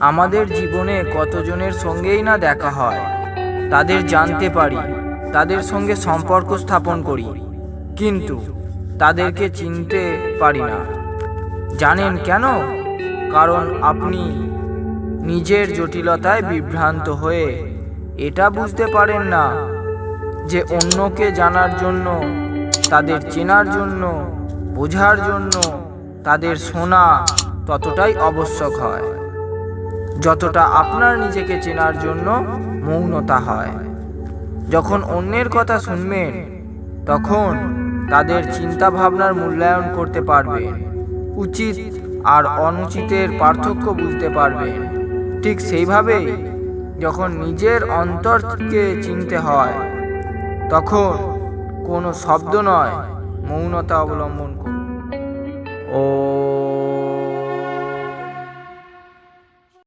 আমাদের জীবনে কতজনের সঙ্গেই না দেখা হয়, তাদের জানতে পারি, তাদের সঙ্গে সম্পর্ক স্থাপন করি, কিন্তু তাদেরকে চিনতে পারি না। জানেন কেন? কারণ আপনি নিজের জটিলতায় বিভ্রান্ত হয়ে এটা বুঝতে পারেন না যে অন্যকে জানার জন্য, তাদের চেনার জন্য, বোঝার জন্য তাদের শোনা ততটাই আবশ্যক হয়। যতটা আপনার নিজেকে চেনার জন্য মৌনতা হয়। যখন অন্যের কথা শুনবেন, তখন তাদের চিন্তা ভাবনার মূল্যায়ন করতে পারবেন। উচিত আর অনুচিতের পার্থক্য বুঝতে পারবেন। ঠিক সেইভাবেই যখন নিজের অন্তরকে চিনতে হয়, তখন কোনো শব্দ নয়, মৌনতা অবলম্বন